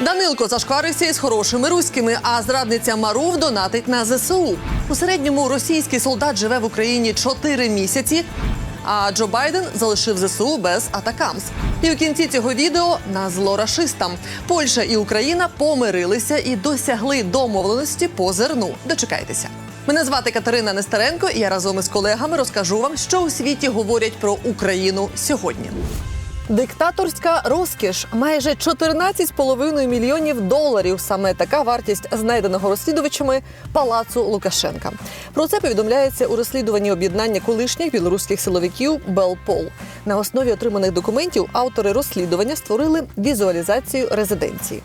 Данилко зашкварився із хорошими руськими, а зрадниця Марув донатить на ЗСУ. У середньому російський солдат живе в Україні 4 місяці. А Джо Байден залишив ЗСУ без атакамс. І у кінці цього відео на зло рашистам. Польща і Україна помирилися і досягли домовленості по зерну. Дочекайтеся. Мене звати Катерина Нестеренко, і я разом із колегами розкажу вам, що у світі говорять про Україну сьогодні. Диктаторська розкіш майже 14,5 мільйонів доларів. Саме така вартість знайденого розслідувачами палацу Лукашенка. Про це повідомляється у розслідуванні об'єднання колишніх білоруських силовиків Белпол. На основі отриманих документів автори розслідування створили візуалізацію резиденції.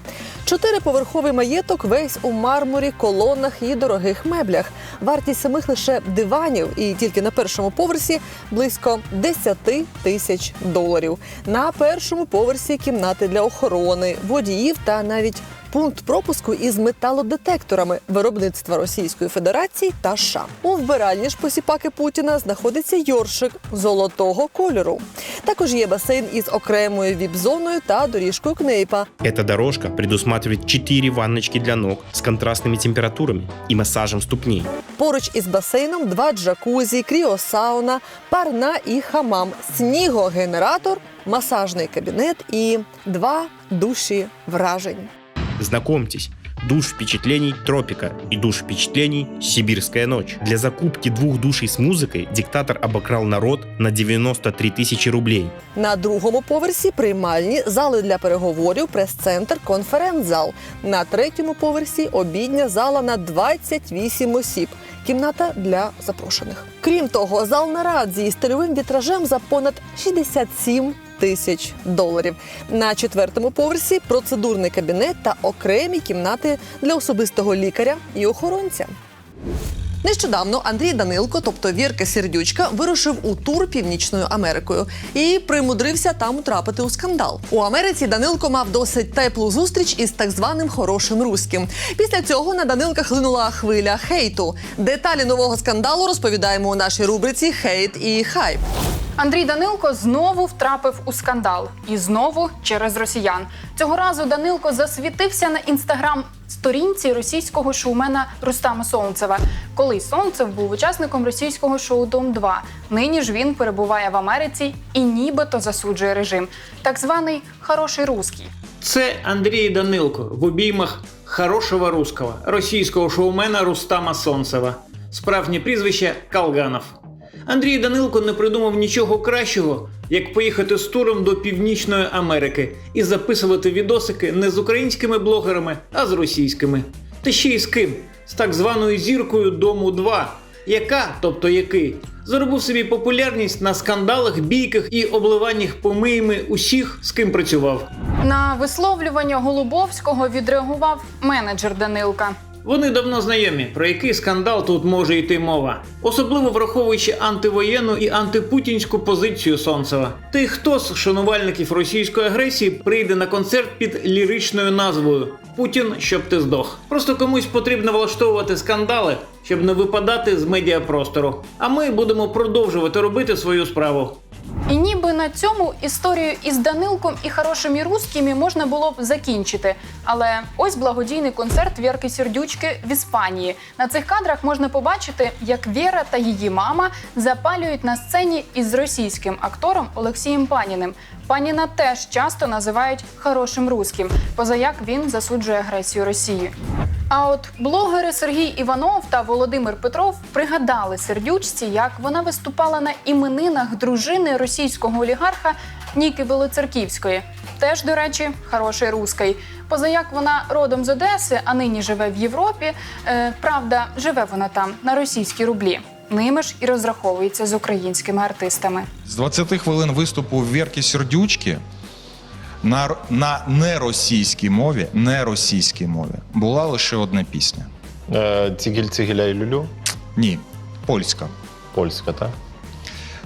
Чотириповерховий маєток весь у мармурі, колонах і дорогих меблях. Вартість самих лише диванів, і тільки на першому поверсі близько 10 тисяч доларів. На першому поверсі кімнати для охорони, водіїв та навіть пункт пропуску із металодетекторами виробництва Російської Федерації та США. У вбиральні ж посіпаки Путіна знаходиться йоршик золотого кольору. Також є басейн із окремою віп-зоною та доріжкою кнейпа. Эта дорожка предусматривает 4 ванночки для ног с контрастными температурами и массажем ступней. Поруч із басейном два джакузі, кріосауна, парна і хамам, снігогенератор, масажний кабінет і два душі вражень. Знакомьтесь, душ впечатлений «Тропика» и душ впечатлений «Сибирская ночь». Для закупки двух душей с музыкой диктатор обокрал народ на 93 тысячи рублей. На другому поверсі приймальні, зали для переговорів, прес-центр, конференц-зал. На третьому поверсі обідня зала на 28 осіб. Кімната для запрошених. Крім того, зал нарад зі стильовим вітражем за понад 67 тисяч доларів. На четвертому поверсі процедурний кабінет та окремі кімнати для особистого лікаря і охоронця. Нещодавно Андрій Данилко, тобто Вірка Сердючка, вирушив у тур Північною Америкою і примудрився там утрапити у скандал. У Америці Данилко мав досить теплу зустріч із так званим хорошим руським. Після цього на Данилка хлинула хвиля хейту. Деталі нового скандалу розповідаємо у нашій рубриці Хейт і хайп. Андрій Данилко знову втрапив у скандал і знову через росіян. Цього разу Данилко засвітився на інстаграм сторінці російського шоумена Рустама Солнцева. Колись Солнцев був учасником російського шоу Дом 2 Нині ж він перебуває в Америці і нібито засуджує режим, так званий хороший русський. Це Андрій Данилко в обіймах хорошого русского, російського шоумена Рустама Сонцева. Справжнє прізвище Калганов. Андрій Данилко не придумав нічого кращого, як поїхати з туром до Північної Америки і записувати відосики не з українськими блогерами, а з російськими. Та ще й з ким? З так званою зіркою Дому 2, яка, тобто який, заробив собі популярність на скандалах, бійках і обливаннях помиями усіх, з ким працював. На висловлювання Голубовського відреагував менеджер Данилка. Вони давно знайомі, про який скандал тут може йти мова, особливо враховуючи антивоєнну і антипутінську позицію Сонцева. Й хто з шанувальників російської агресії прийде на концерт під ліричною назвою Путін, щоб ти здох. Просто комусь потрібно влаштовувати скандали, щоб не випадати з медіапростору. А ми будемо продовжувати робити свою справу. І ніби на цьому історію із Данилком і хорошими русскими можна було б закінчити. Але ось благодійний концерт Вірки Сердючки в Іспанії. На цих кадрах можна побачити, як Віра та її мама запалюють на сцені із російським актором Олексієм Паніним. Паніна теж часто називають хорошим русським, позаяк він засуджує агресію Росії. А от блогери Сергій Іванов та Володимир Петров пригадали сердючці, як вона виступала на іменинах дружини російського олігарха Ніки Білоцерківської. Теж, до речі, хороший русский. Позаяк вона родом з Одеси, а нині живе в Європі. Е, правда, живе вона там на російські рублі. Ними ж і розраховується з українськими артистами. З 20 хвилин виступу Вірки Сердючки на, на неросійській мові, неросійській мові була лише одна пісня. Е, Цігіль, цігіля і люлю. Ні, польська. Польська, так?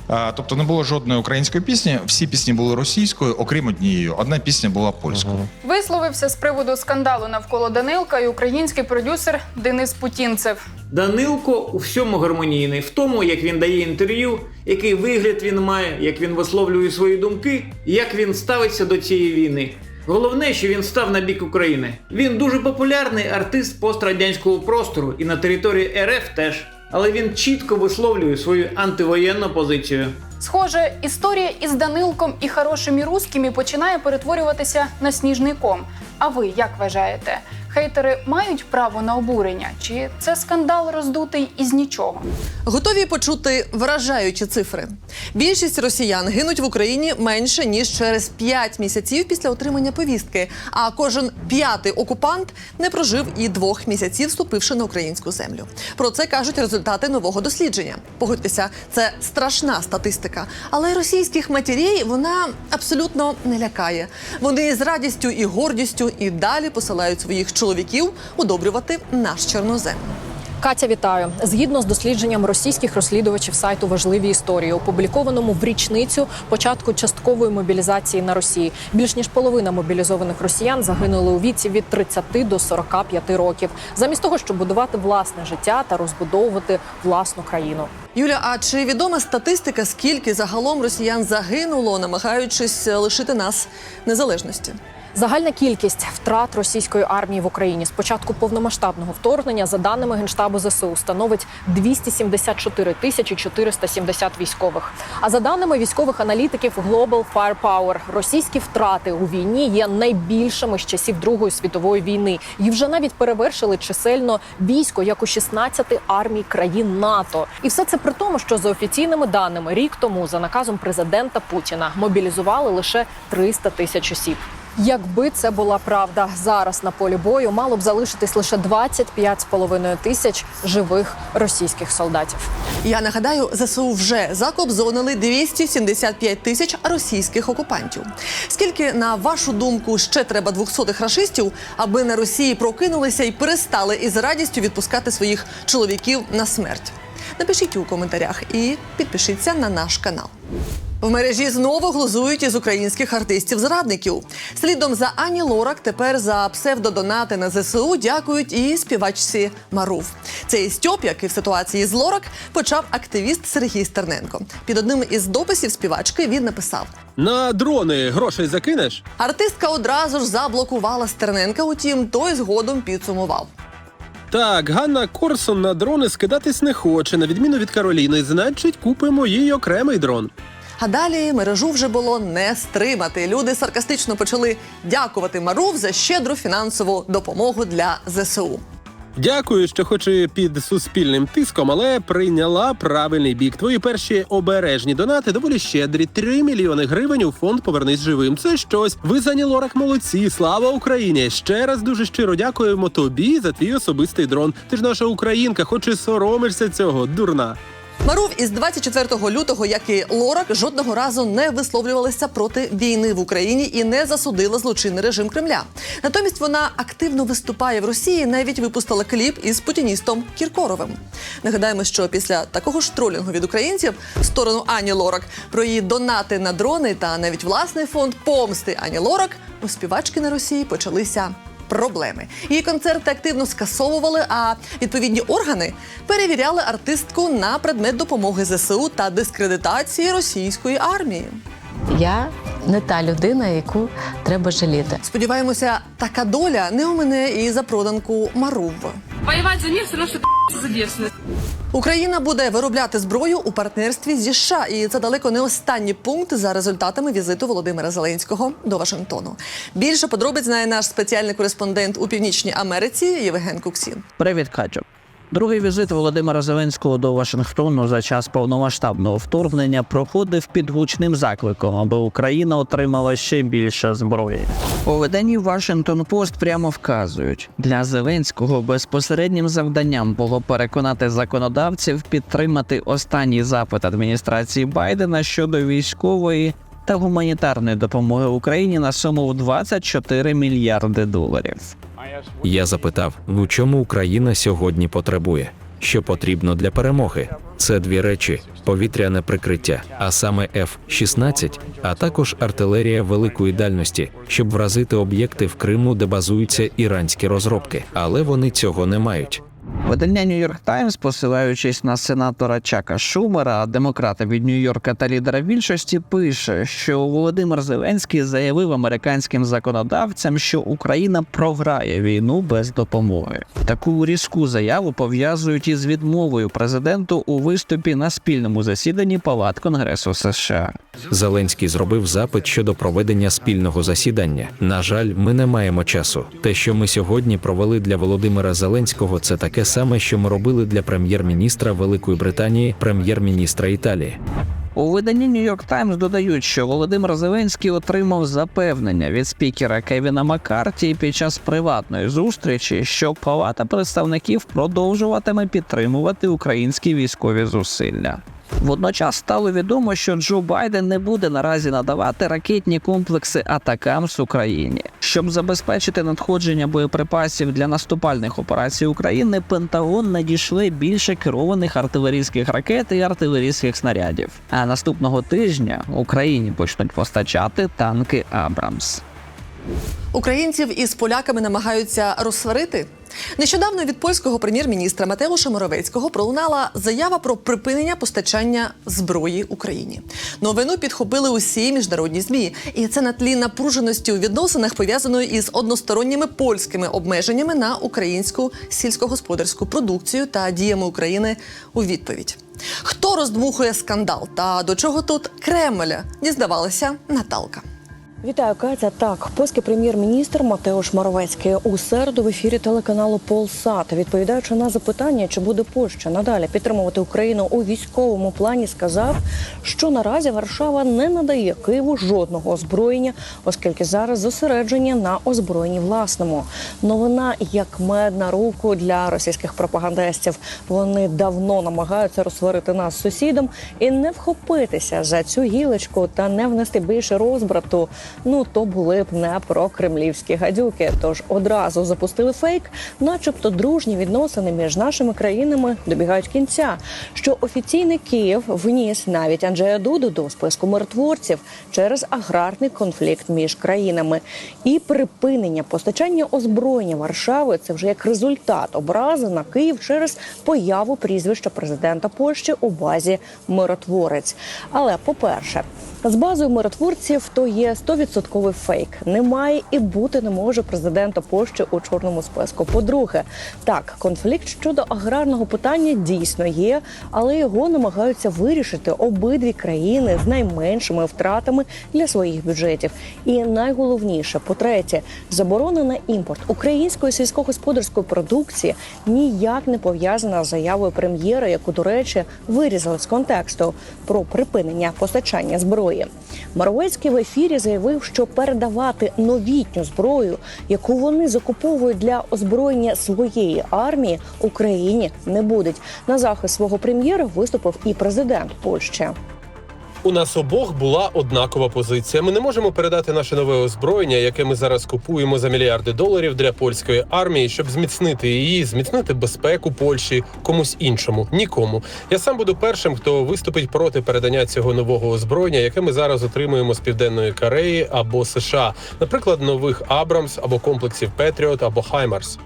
Тобто не було жодної української пісні, всі пісні були російською, окрім однієї. Одна пісня була польською. Висловився з приводу скандалу навколо Данилка і український продюсер Денис Путінцев. Данилко у всьому гармонійний, в тому, як він дає інтерв'ю, який вигляд він має, як він висловлює свої думки, як він ставиться до цієї війни. Головне, що він став на бік України. Він дуже популярний артист пострадянського простору і на території РФ теж. Але він чітко висловлює свою антивоєнну позицію. Схоже, історія із Данилком і хорошими русскими починає перетворюватися на сніжний ком. А ви як вважаєте? Хейтери мають право на обурення? Чи це скандал роздутий із нічого? Готові почути вражаючі цифри. Більшість росіян гинуть в Україні менше ніж через 5 місяців після отримання повістки. А кожен п'ятий окупант не прожив і двох місяців, вступивши на українську землю. Про це кажуть результати нового дослідження. Погодьтеся, це страшна статистика. Але російських матірей вона абсолютно не лякає. Вони з радістю і гордістю і далі посилають своїх чоловіків удобрювати наш чорнозем. Катя, вітаю. Згідно з дослідженням російських розслідувачів сайту Важливі історії, опублікованому в річницю початку часткової мобілізації на Росії. Більш ніж половина мобілізованих росіян загинули у віці від 30 до 45 років, замість того, щоб будувати власне життя та розбудовувати власну країну. Юля, а чи відома статистика, скільки загалом росіян загинуло, намагаючись лишити нас незалежності? Загальна кількість втрат російської армії в Україні з початку повномасштабного вторгнення, за даними генштабу ЗСУ, становить 274 тисячі 470 військових. А за даними військових аналітиків Global Firepower, російські втрати у війні є найбільшими з часів Другої світової війни і вже навіть перевершили чисельно військо як у 16 армій країн НАТО. І все це при тому, що за офіційними даними рік тому за наказом президента Путіна мобілізували лише 300 тисяч осіб. Якби це була правда, зараз на полі бою мало б залишитись лише 25,5 тисяч живих російських солдатів. Я нагадаю, ЗСУ вже закобзонили 275 тисяч російських окупантів. Скільки, на вашу думку, ще треба двохсотих рашистів, аби на Росії прокинулися і перестали із радістю відпускати своїх чоловіків на смерть? Напишіть у коментарях і підпишіться на наш канал. В мережі знову глузують із українських артистів-зрадників. Слідом за Ані Лорак тепер за псевдодонати на ЗСУ дякують і співачці Марув. Цей стьоп, який в ситуації з Лорак, почав активіст Сергій Стерненко. Під одним із дописів співачки він написав: На дрони грошей закинеш? Артистка одразу ж заблокувала Стерненка, утім, той згодом підсумував. Так, Ганна Корсон на дрони скидатись не хоче, на відміну від Кароліни. Значить, купимо їй окремий дрон. А далі мережу вже було не стримати. Люди саркастично почали дякувати Марув за щедру фінансову допомогу для ЗСУ. Дякую, що хоч і під суспільним тиском, але прийняла правильний бік. Твої перші обережні донати доволі щедрі. 3 мільйони гривень у фонд Повернись живим. Це щось. Ви за Лорак молодці. Слава Україні! Ще раз дуже щиро дякуємо тобі за твій особистий дрон. Ти ж наша українка, хоч і соромишся цього, дурна. Марув із 24 лютого, як і Лорак, жодного разу не висловлювалися проти війни в Україні і не засудила злочинний режим Кремля. Натомість вона активно виступає в Росії, навіть випустила кліп із путіністом Кіркоровим. Нагадаємо, що після такого ж тролінгу від українців в сторону Ані Лорак про її донати на дрони та навіть власний фонд помсти Ані Лорак у співачки на Росії почалися проблеми. Її концерти активно скасовували, а відповідні органи перевіряли артистку на предмет допомоги ЗСУ та дискредитації російської армії. Я не та людина, яку треба жаліти. Сподіваємося, така доля не у мене і за проданку Марув. Воювати за них все равно, что за девственность. Україна буде виробляти зброю у партнерстві зі США, і це далеко не останній пункт за результатами візиту Володимира Зеленського до Вашингтону. Більше подробиць знає наш спеціальний кореспондент у Північній Америці Євген Куксін. Привіт, Катю. Другий візит Володимира Зеленського до Вашингтону за час повномасштабного вторгнення проходив під гучним закликом, аби Україна отримала ще більше зброї. У виданні Washington Post прямо вказують, для Зеленського безпосереднім завданням було переконати законодавців підтримати останній запит адміністрації Байдена щодо військової та гуманітарної допомоги Україні на суму в 24 мільярди доларів. Я запитав, ну чому Україна сьогодні потребує, що потрібно для перемоги. Це дві речі: повітряне прикриття, а саме F-16, а також артилерія великої дальності, щоб вразити об'єкти в Криму, де базуються іранські розробки. Але вони цього не мають. Видання Нью-Йорк Таймс, посилаючись на сенатора Чака Шумера, демократа від Нью-Йорка та лідера більшості, пише, що Володимир Зеленський заявив американським законодавцям, що Україна програє війну без допомоги. Таку різку заяву пов'язують із відмовою президенту у виступі на спільному засіданні Палат Конгресу США. Зеленський зробив запит щодо проведення спільного засідання. На жаль, ми не маємо часу. Те, що ми сьогодні провели для Володимира Зеленського, це таке саме, що ми робили для прем'єр-міністра Великої Британії, прем'єр-міністра Італії. У виданні Нью-Йорк Таймс додають, що Володимир Зеленський отримав запевнення від спікера Кевіна Маккарті під час приватної зустрічі, що Палата представників продовжуватиме підтримувати українські військові зусилля. Водночас стало відомо, що Джо Байден не буде наразі надавати ракетні комплекси Атакамс Україні. Щоб забезпечити надходження боєприпасів для наступальних операцій України, Пентагон надійшли більше керованих артилерійських ракет і артилерійських снарядів. А наступного тижня Україні почнуть постачати танки Абрамс. Українців із поляками намагаються розсварити. Нещодавно від польського прем'єр-міністра Матеуша Моровецького пролунала заява про припинення постачання зброї Україні. Новину підхопили усі міжнародні змі, і це на тлі напруженості у відносинах пов'язаної із односторонніми польськими обмеженнями на українську сільськогосподарську продукцію та діями України у відповідь. Хто роздмухує скандал та до чого тут Кремля? Дізнавалася Наталка. Вітаю, Катя. Так, польський прем'єр-міністр Матеуш Моровецький у середу в ефірі телеканалу Полсат, відповідаючи на запитання, чи буде Польща надалі підтримувати Україну у військовому плані, сказав, що наразі Варшава не надає Києву жодного озброєння, оскільки зараз зосередження на озброєнні власному. Новина як мед на руку для російських пропагандистів. Вони давно намагаються розсварити нас з сусідом і не вхопитися за цю гілочку та не внести більше розбрату. Ну то були б не про кремлівські гадюки. Тож одразу запустили фейк, начебто дружні відносини між нашими країнами добігають кінця. Що офіційний Київ вніс навіть Анджея Дуду до списку миротворців через аграрний конфлікт між країнами і припинення постачання озброєння Варшави. Це вже як результат образи на Київ через появу прізвища президента Польщі у базі миротворець. Але по перше. З базою миротворців то є 100% фейк. Немає і бути не може президента Польщі у чорному списку. По-друге, так конфлікт щодо аграрного питання дійсно є, але його намагаються вирішити обидві країни з найменшими втратами для своїх бюджетів. І найголовніше, по-третє, заборона на імпорт української сільськогосподарської продукції ніяк не пов'язана з заявою прем'єра, яку, до речі, вирізали з контексту про припинення постачання зброї. Моровецький в ефірі заявив, що передавати новітню зброю, яку вони закуповують для озброєння своєї армії, Україні не будуть. На захист свого прем'єра виступив і президент Польщі. У нас обох була однакова позиція. Ми не можемо передати наше нове озброєння, яке ми зараз купуємо за мільярди доларів для польської армії, щоб зміцнити її, зміцнити безпеку Польщі комусь іншому. Нікому. Я сам буду першим, хто виступить проти передання цього нового озброєння, яке ми зараз отримуємо з південної Кореї або США, наприклад, нових Абрамс або комплексів Петріот або Хаймарс.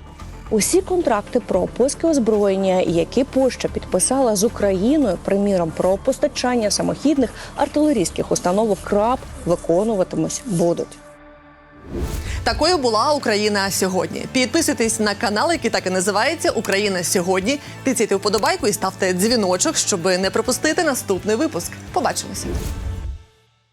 Усі контракти про польське озброєння, які Польща підписала з Україною, приміром про постачання самохідних артилерійських установок КРАП, виконуватимось будуть. Такою була Україна сьогодні. Підписуйтесь на канал, який так і називається Україна сьогодні. Тицяйте вподобайку і ставте дзвіночок, щоб не пропустити наступний випуск. Побачимося.